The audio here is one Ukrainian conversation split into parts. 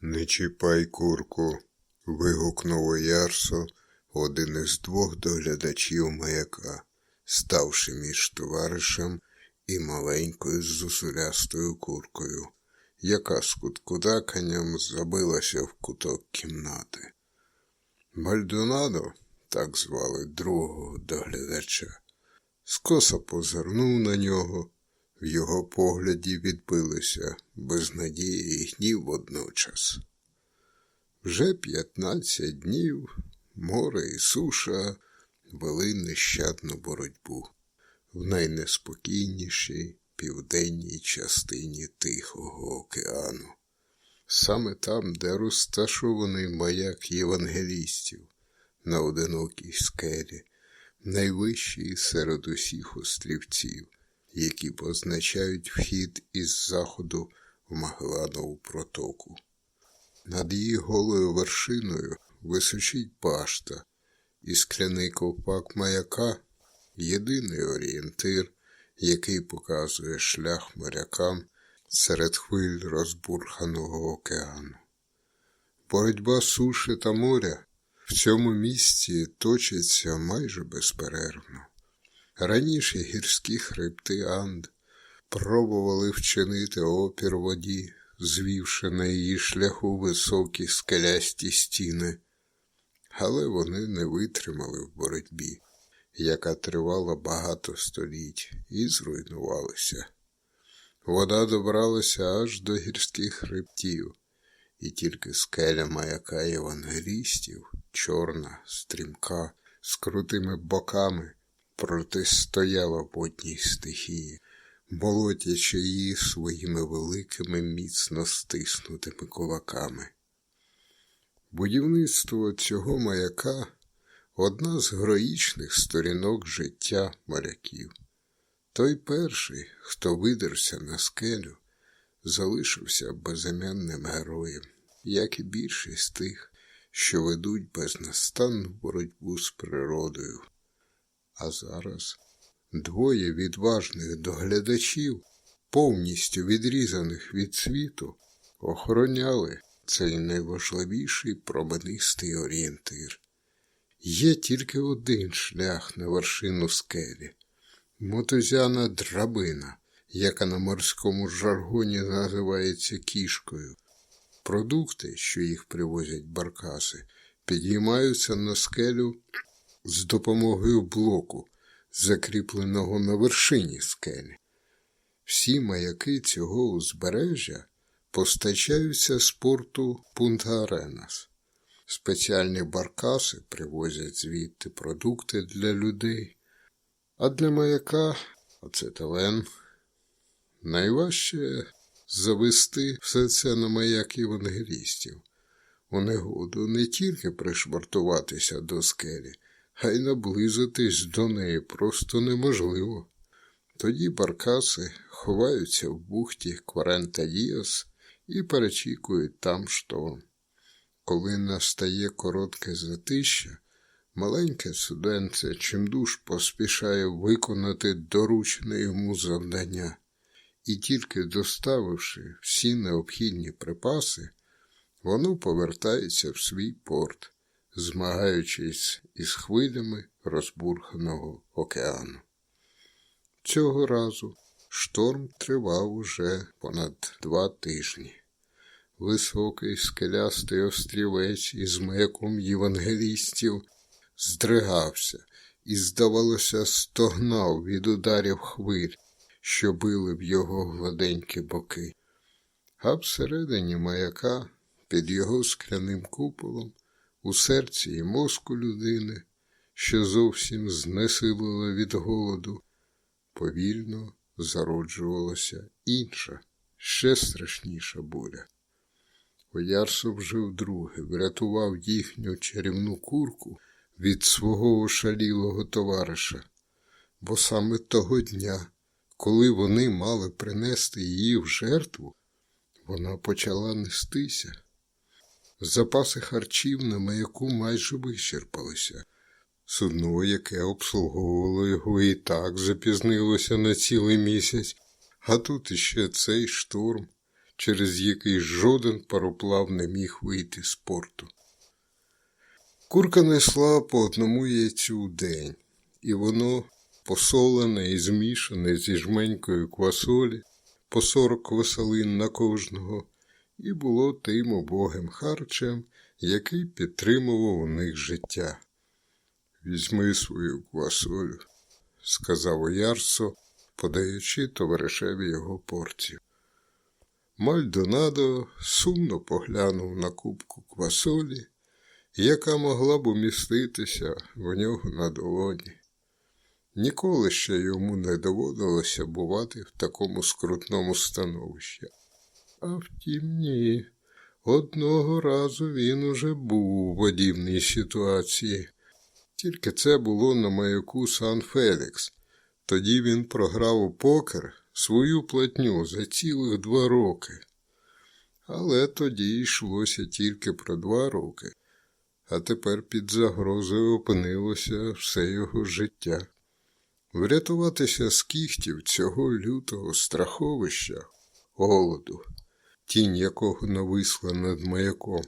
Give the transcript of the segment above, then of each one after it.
Не чіпай курку. вигукнув Ярсо, один із двох доглядачів маяка, ставши між товаришем і маленькою зусулястою куркою, яка з куткудаканням забилася в куток кімнати. Мальдонадо, так звали другого доглядача, скоса позирнув на нього, в його погляді відбилися безнадії і гнів водночас. Вже п'ятнадцять днів море і суша вели нещадну боротьбу в найнеспокійнішій південній частині Тихого океану, саме там, де розташований маяк євангелістів на одинокій скелі, найвищий серед усіх острівців, які позначають вхід із заходу в Магеланову протоку. Над її голою вершиною височить башта, і скляний ковпак маяка єдиний орієнтир, який показує шлях морякам серед хвиль розбурханого океану. Боротьба суші та моря в цьому місці точиться майже безперервно. Раніше гірські хребти Анд пробували вчинити опір воді, звівши на її шляху високі скелясті стіни, але вони не витримали в боротьбі, яка тривала багато століть, і зруйнувалися. Вода добралася аж до гірських хребтів, і тільки скеля маяка євангелістів, чорна, стрімка, з крутими боками, протистояла водній стихії, болотячи її своїми великими міцно стиснутими кулаками. Будівництво цього маяка одна з героїчних сторінок життя моряків. Той перший, хто видерся на скелю, залишився безім'янним героєм, як і більшість тих, що ведуть безнастанну боротьбу з природою. А зараз двоє відважних доглядачів, повністю відрізаних від світу, охороняли цей найважливіший променистий орієнтир. Є тільки один шлях на вершину скелі мотузяна драбина, яка на морському жаргоні називається кішкою. Продукти, що їх привозять баркаси, підіймаються на скелю з допомогою блоку, закріпленого на вершині скелі. Всі маяки цього узбережжя постачаються з порту Пунта-Аренас. Спеціальні баркаси привозять звідти продукти для людей, а для маяка ацетилен. Найважче завести все це на маяк євангелістів. У негоду не тільки пришвартуватися до скелі, а й наблизитись до неї просто неможливо. Тоді баркаси ховаються в бухті Кварента Діас і перечікують там шторм. Коли настає коротке затища, маленьке суденце чимдуж поспішає виконати доручене йому завдання, і тільки доставивши всі необхідні припаси, воно повертається в свій порт, змагаючись із хвилями розбурханого океану. Цього разу шторм тривав уже понад два тижні. Високий скелястий острівець із маяком євангелістів здригався і, здавалося, стогнав від ударів хвиль, що били в його гладенькі боки. А всередині маяка, під його скляним куполом, у серці і мозку людини, що зовсім знесилила від голоду, повільно зароджувалася інша, ще страшніша буря. Оярсо вже вдруге врятував їхню чарівну курку від свого ошалілого товариша, бо саме того дня, коли вони мали принести її в жертву, вона почала нестися. Запаси харчів на маяку майже вичерпалися. Судно, яке обслуговувало його, і так запізнилося на цілий місяць, а тут іще цей шторм. через який жоден пароплав не міг вийти з порту. Курка несла по одному яйцю в день, і воно, посолене і змішане зі жменькою квасолі, по сорок квасолин на кожного, і було тим убогим харчем, який підтримував у них життя. Візьми свою квасолю, сказав Оярсо, подаючи товаришеві його порцію. Мальдонадо сумно поглянув на кубку квасолі, яка могла б уміститися в нього на долоні. Ніколи ще йому не доводилося бувати в такому скрутному становищі. А втім, ні. Одного разу він уже був у подібній ситуації. Тільки це було на маяку Сан Фелікс. Тоді він програв у покер свою платню за цілих два роки. Але тоді йшлося тільки про два роки, а тепер під загрозою опинилося все його життя. Врятуватися з кіхтів цього лютого страховища, голоду, тінь якого нависла над маяком,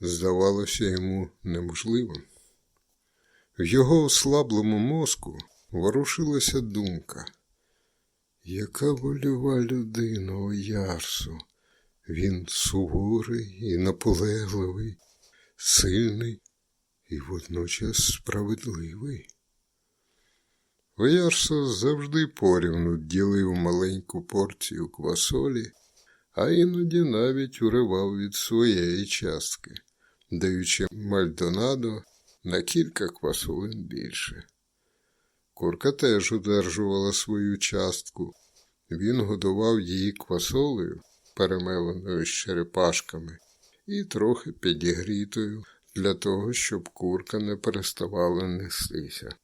здавалося йому неможливим. В його ослаблому мозку ворушилася думка. Яка вольова людина у Ярсу? Він суворий і наполегливий, сильний і водночас справедливий. Оярсо завжди порівну ділив маленьку порцію квасолі, а іноді навіть уривав від своєї частки, даючи Мальдонадо на кілька квасолин більше. Курка теж одержувала свою частку. Він годував її квасолею, перемеленою з черепашками, і трохи підігрітою для того, щоб курка не переставала нестися.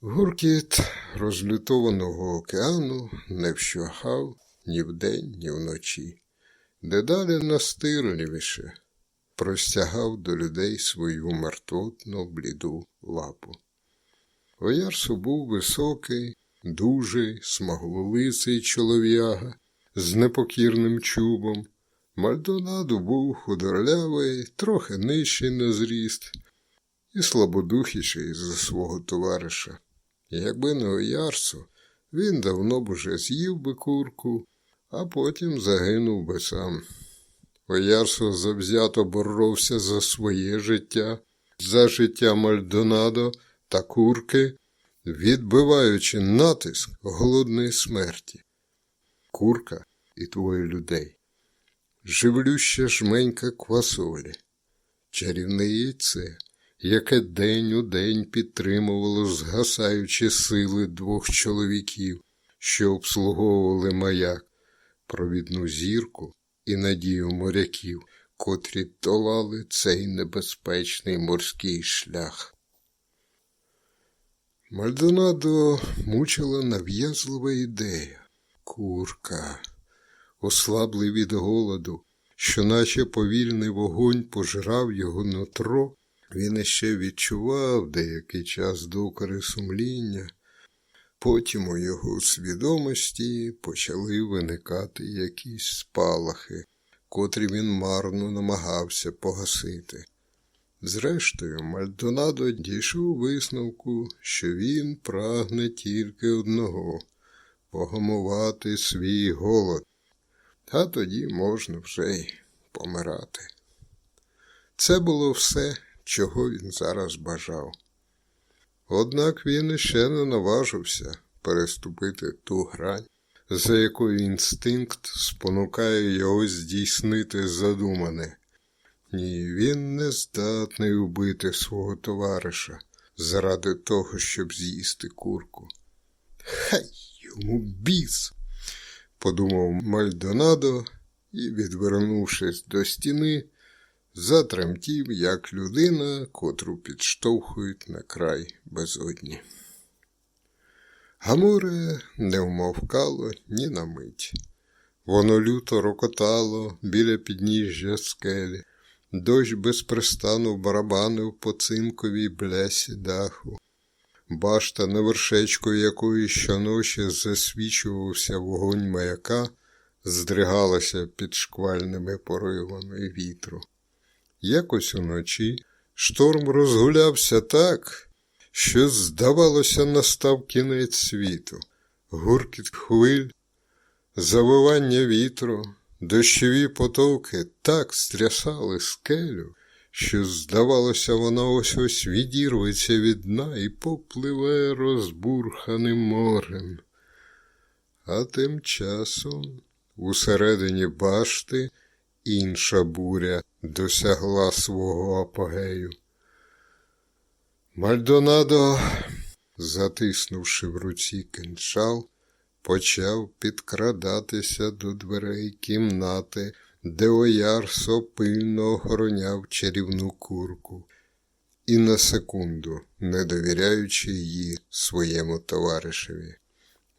Гуркіт розлютованого океану не вщухав ні вдень, ні вночі. Дедалі настирливіше простягав до людей свою мертвотно бліду лапу. Оярсу був високий, дужий, смаглолиций чолов'яга з непокірним чубом. Мальдонаду був худорлявий, трохи нижчий на зріст і слабодухіший за свого товариша. Якби не Оярсу, він давно б уже з'їв би курку, а потім загинув би сам. Оярсо завзято боровся за своє життя, за життя Мальдонадо та курки, відбиваючи натиск голодної смерті. Курка і твоє людей, живлюща жменька квасолі, чарівне яйце, яке день у день підтримувало згасаючі сили двох чоловіків, що обслуговували маяк, провідну зірку і надію моряків, котрі долали цей небезпечний морський шлях. Мальдонадо мучила нав'язлива ідея. Курка, ослаблий від голоду, що наче повільний вогонь пожирав його нутро, він іще відчував деякий час докори сумління. Потім у його свідомості почали виникати якісь спалахи, котрі він марно намагався погасити. Зрештою, Мальдонадо дійшов висновку, що він прагне тільки одного погамувати свій голод, а тоді можна вже й помирати. Це було все, чого він зараз бажав. Однак він іще не наважився переступити ту грань, за якою інстинкт спонукає його здійснити задумане. Ні, він не здатний убити свого товариша заради того, щоб з'їсти курку. Хай йому біс, подумав Мальдонадо і, відвернувшись до стіни, затремтів, як людина, котру підштовхують на край безодні. Гамуре не вмовкало ні на мить. Воно люто рокотало біля підніжжя скелі, дощ безпрестану барабанив по цинковій блясі даху. Башта, на вершечку якої щоночі засвічувався вогонь маяка, здригалася під шквальними поривами вітру. Якось уночі шторм розгулявся так, що, здавалося, настав кінець світу, гуркіт хвиль, завивання вітру, дощові потоки так стрясали скелю, що, здавалося, вона ось ось відірветься від дна і попливе розбурханим морем. А тим часом усередині башти інша буря досягла свого апогею. Мальдонадо, затиснувши в руці кинчал, почав підкрадатися до дверей кімнати, де Оярсо пильно охороняв чарівну курку, і на секунду, не довіряючи її своєму товаришеві.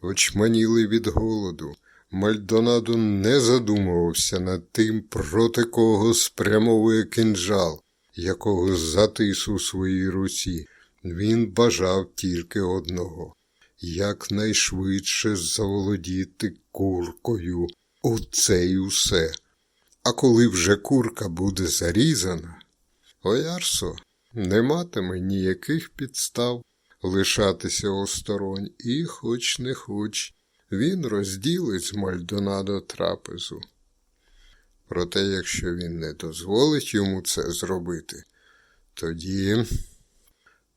Очманіли від голоду, Мальдонадо не задумувався над тим, проти кого спрямовує кинджал, якого затис у своїй руці. Він бажав тільки одного якнайшвидше заволодіти куркою. Оце й усе. А коли вже курка буде зарізана, Оярсо не матиме ніяких підстав лишатися осторонь і, хоч не хоч, він розділить з Мальдонадо трапезу. Проте, якщо він не дозволить йому це зробити, тоді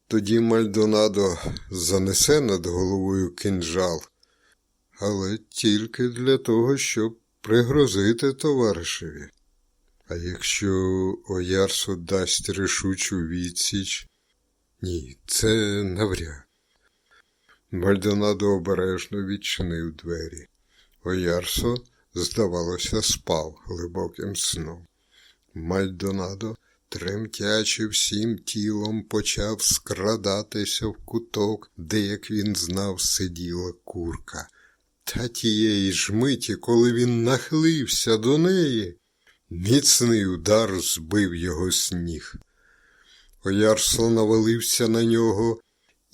тоді Мальдонадо занесе над головою кинджал, але тільки для того, щоб пригрозити товаришеві. А якщо Оярсо дасть рішучу відсіч, ні, це навряд. Мальдонадо обережно відчинив двері. Оярсо, здавалося, спав глибоким сном. Мальдонадо, тремтячи всім тілом, почав скрадатися в куток, де, як він знав, сиділа курка. Та тієї ж миті, коли він нахилився до неї, міцний удар збив його з ніг. Оярсо навалився на нього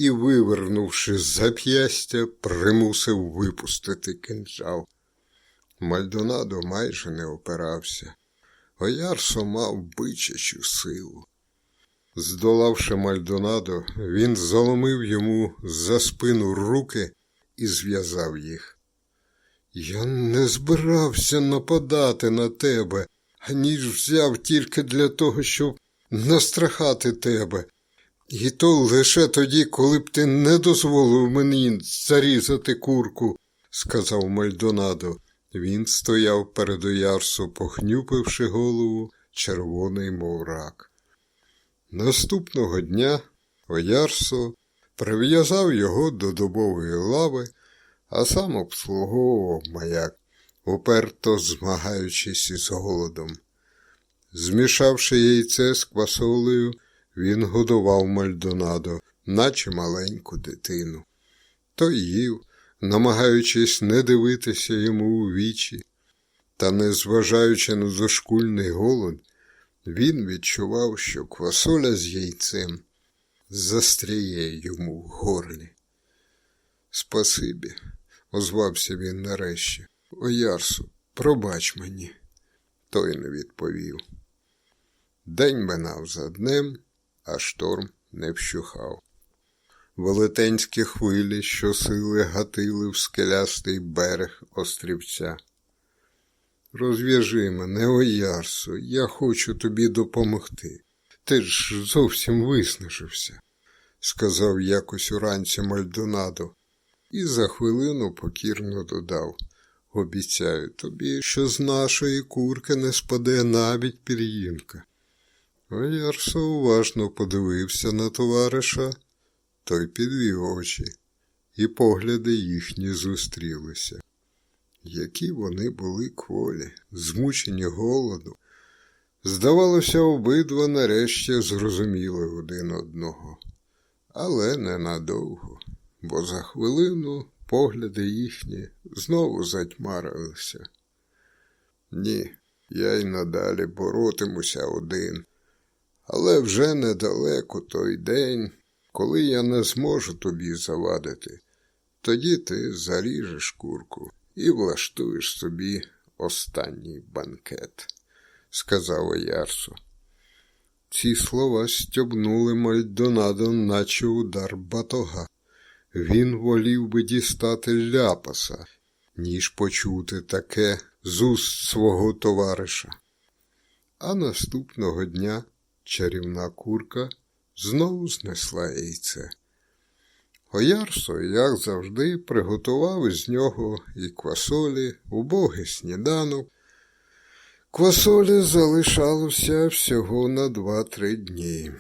і, вивернувши зап'ястя, примусив випустити кинджал. Мальдонадо майже не опирався. Оярсо мав бичачу силу. Здолавши Мальдонадо, він заломив йому за спину руки і зв'язав їх. Я не збирався нападати на тебе, аніж взяв тільки для того, щоб настрахати тебе. І то лише тоді, коли б ти не дозволив мені зарізати курку, сказав Мальдонадо. Він стояв перед Оярсо, похнюпивши голову, червоний, мов рак. Наступного дня Оярсо прив'язав його до дубової лави, а сам обслуговував маяк, уперто змагаючись із голодом. Змішавши яйце з квасолею, він годував Мальдонадо, наче маленьку дитину. Той їв, намагаючись не дивитися йому у вічі, та, незважаючи на дошкульний голод, він відчував, що квасоля з яйцем застряє йому в горлі. Спасибі, озвався він нарешті. Оярсу, пробач мені. Той не відповів. День минав за днем, а шторм не вщухав. Велетенські хвилі щосили гатили в скелястий берег острівця. Розв'яжи мене, Оярсо, я хочу тобі допомогти. Ти ж зовсім виснажився, сказав якось уранці Мальдонадо, і за хвилину покірно додав. Обіцяю тобі, що з нашої курки не спаде навіть пір'їнка. Оярсо уважно подивився на товариша, той підвів очі, і погляди їхні зустрілися. Які вони були кволі, змучені голоду. Здавалося, обидва нарешті зрозуміли один одного, але ненадовго, бо за хвилину погляди їхні знову затьмарилися. Ні, я й надалі боротимуся один, але вже недалеко той день, коли я не зможу тобі завадити, тоді ти заріжеш курку і влаштуєш собі останній банкет, сказав Оярсо. Ці слова стьобнули Мальдонадо, наче удар батога. Він волів би дістати ляпаса, ніж почути таке з уст свого товариша. А наступного дня чарівна курка знову знесла яйце. Оярсо, як завжди, приготував із нього і квасолі, убогий сніданок. Квасолі залишалося всього на два-три дні.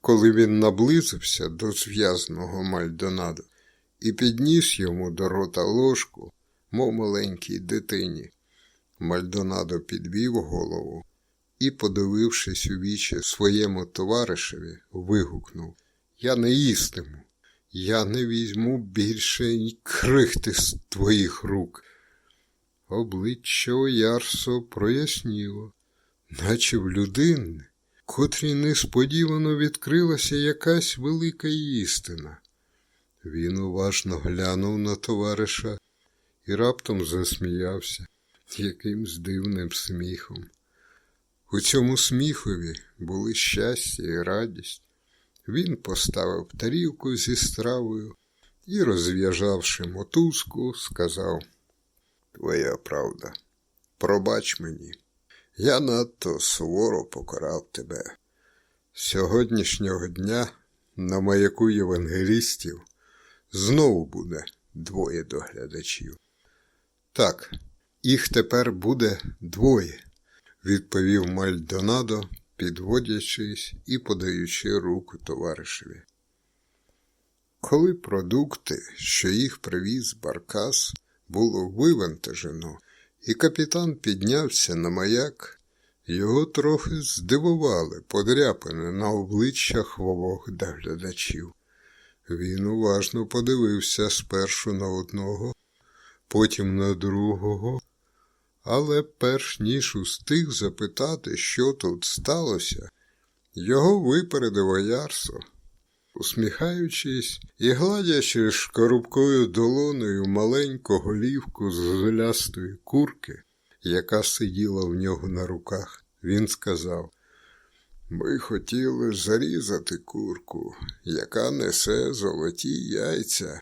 Коли він наблизився до зв'язного Мальдонадо і підніс йому до рота ложку, мов маленькій дитині, Мальдонадо підвів голову і, подивившись у вічі своєму товаришеві, вигукнув Я не їстиму, я не візьму більше й крихти з твоїх рук. Обличчя Оярсо проясніло, наче в людини, котрій несподівано відкрилася якась велика істина. Він уважно глянув на товариша і раптом засміявся якимсь дивним сміхом. У цьому сміхові були щастя і радість. Він поставив тарілку зі стравою і, розв'яжавши мотузку, сказав Твоя правда, пробач мені, я надто суворо покарав тебе. Сьогоднішнього дня на маяку євангелістів знову буде двоє доглядачів. Так, їх тепер буде двоє, відповів Мальдонадо, підводячись і подаючи руку товаришеві. Коли продукти, що їх привіз Баркас, було вивантажено, і капітан піднявся на маяк, його трохи здивували подряпини на обличчях обох доглядачів. Він уважно подивився спершу на одного, потім на другого, але перш ніж устиг запитати, що тут сталося, його випередив Оярсо. Усміхаючись і гладячи шкарубкою долоною маленьку голівку з золястої курки, яка сиділа в нього на руках, він сказав Ми хотіли зарізати курку, яка несе золоті яйця.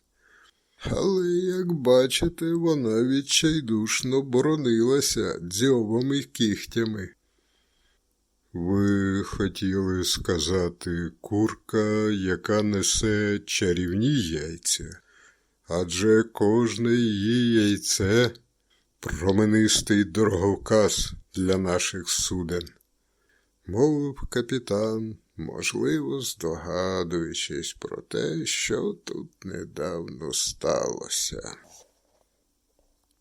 Але, як бачите, вона відчайдушно боронилася дзьобом і кігтями. Ви хотіли сказати курка, яка несе чарівні яйця, адже кожне її яйце променистий дороговказ для наших суден, мовив капітан, можливо, здогадуючись про те, що тут недавно сталося.